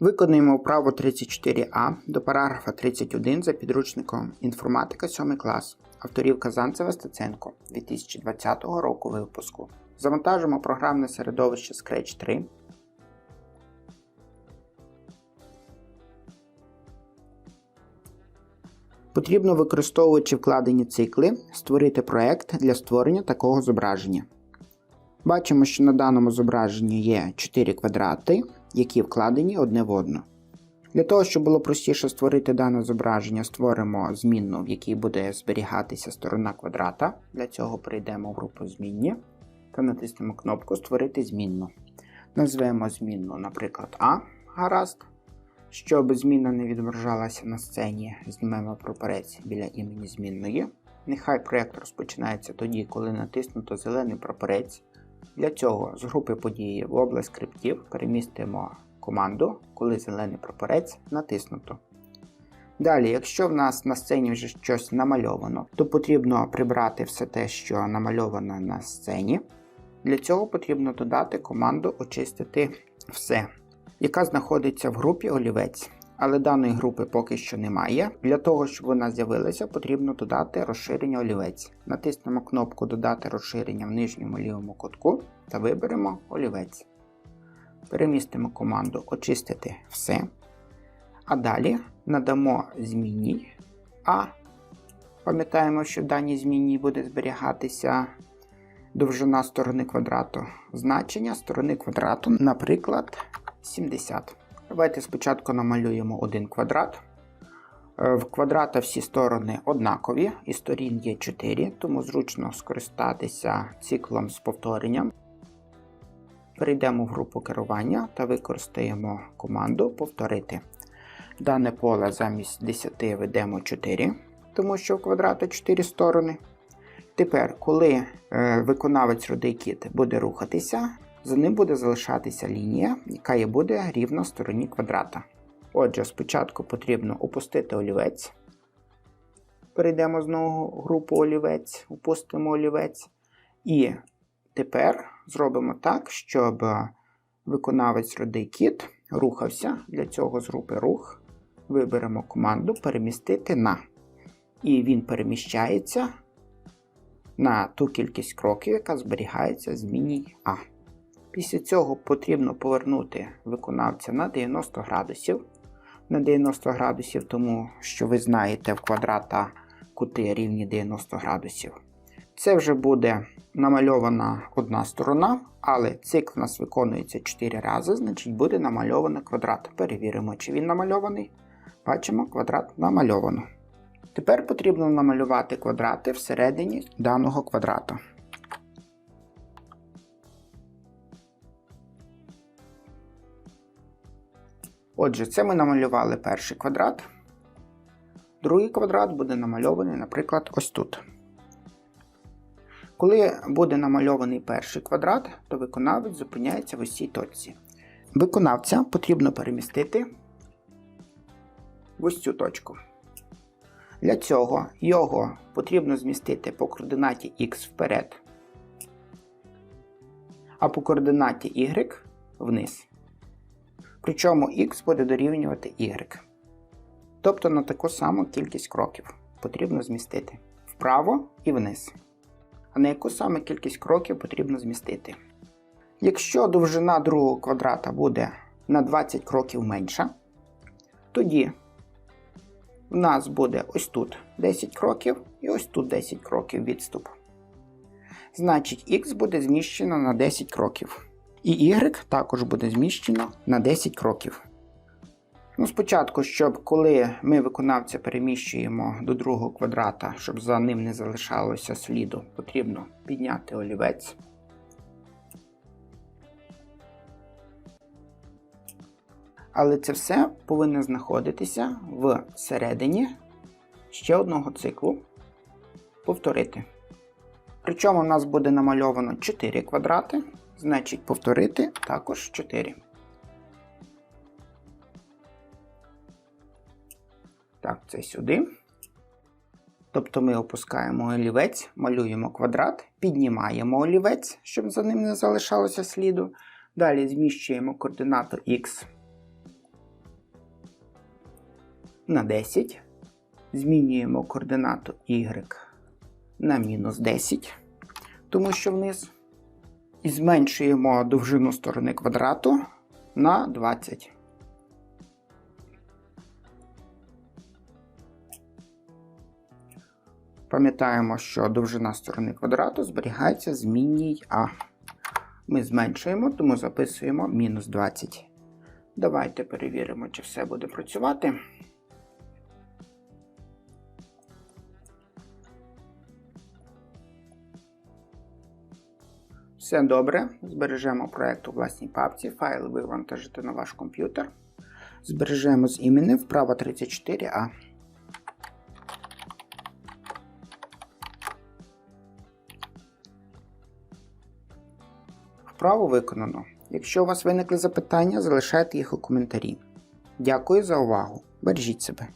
Виконуємо вправу 34а до параграфа 31 за підручником Інформатика 7 клас авторів Казанцева Стеценко 2020 року випуску. Завантажимо програмне середовище Scratch 3. Потрібно, використовуючи вкладені цикли, створити проект для створення такого зображення. Бачимо, що на даному зображенні є 4 квадрати, які вкладені одне в одну. Для того, щоб було простіше створити дане зображення, створимо змінну, в якій буде зберігатися сторона квадрата. Для цього перейдемо в групу змінні та натиснемо кнопку Створити змінну. Назвемо змінну, наприклад, А. Гаразд. Щоб зміна не відображалася на сцені, знімемо прапорець біля імені змінної. Нехай проєкт розпочинається тоді, коли натиснуто зелений прапорець. Для цього з групи події в область скриптів перемістимо команду, коли зелений прапорець натиснуто. Далі, якщо в нас на сцені вже щось намальовано, то потрібно прибрати все те, що намальовано на сцені. Для цього потрібно додати команду Очистити все, яка знаходиться в групі олівець. Але даної групи поки що немає. Для того, щоб вона з'явилася, потрібно додати розширення олівець. Натиснемо кнопку Додати розширення в нижньому лівому кутку та виберемо олівець. Перемістимо команду Очистити все. А далі надамо змінній А. Пам'ятаємо, що в даній змінній буде зберігатися довжина сторони квадрату. Значення сторони квадрату, наприклад, 70. Давайте спочатку намалюємо один квадрат. Е, В квадрата всі сторони однакові, і сторін є 4, тому зручно скористатися циклом з повторенням. Перейдемо в групу керування та використаємо команду Повторити. Дане поле замість 10 ведемо 4, тому що в квадрата 4 сторони. Тепер, коли е, виконавець рудий кіт буде рухатися, за ним буде залишатися лінія, яка і буде рівна стороні квадрата. Отже, спочатку потрібно опустити олівець. Перейдемо знову в групу олівець, опустимо олівець. І тепер зробимо так, щоб виконавець рудий кіт рухався. Для цього з групи рух. Виберемо команду Перемістити на. І він переміщається на ту кількість кроків, яка зберігається в змінній А. Після цього потрібно повернути виконавця на 90 градусів. На 90 градусів, тому що ви знаєте, в квадрата кути рівні 90 градусів. Це вже буде намальована одна сторона, але цикл у нас виконується 4 рази, значить буде намальовано квадрат. Перевіримо, чи він намальований. Бачимо, квадрат намальовано. Тепер потрібно намалювати квадрати всередині даного квадрата. Отже, це ми намалювали перший квадрат. Другий квадрат буде намальований, наприклад, ось тут. Коли буде намальований перший квадрат, то виконавець зупиняється в ось цій точці. Виконавця потрібно перемістити в ось цю точку. Для цього його потрібно змістити по координаті X вперед, а по координаті Y вниз. Причому X буде дорівнювати Y. Тобто на таку саму кількість кроків потрібно змістити вправо і вниз. А на яку саме кількість кроків потрібно змістити? Якщо довжина другого квадрата буде на 20 кроків менша, тоді в нас буде ось тут 10 кроків і ось тут 10 кроків відступ. Значить, Х буде зміщено на 10 кроків. І Y також буде зміщено на 10 кроків. Ну, Спочатку, щоб коли ми виконавця переміщуємо до другого квадрата, щоб за ним не залишалося сліду, потрібно підняти олівець. Але це все повинно знаходитися всередині ще одного циклу. Повторити. Причому у нас буде намальовано 4 квадрати, значить повторити також 4. Так, це сюди. Тобто ми опускаємо олівець, малюємо квадрат, піднімаємо олівець, щоб за ним не залишалося сліду. Далі зміщуємо координату Х на 10. Змінюємо координату y на мінус 10, тому що вниз. І зменшуємо довжину сторони квадрату на 20. Пам'ятаємо, що довжина сторони квадрату зберігається змінній А. Ми зменшуємо, тому записуємо мінус 20. Давайте перевіримо, чи все буде працювати. Все добре. Збережемо проєкт у власній папці. Файл вивантажити на ваш комп'ютер. Збережемо з іменем вправо 34А. Вправо виконано. Якщо у вас виникли запитання, залишайте їх у коментарі. Дякую за увагу. Бережіть себе.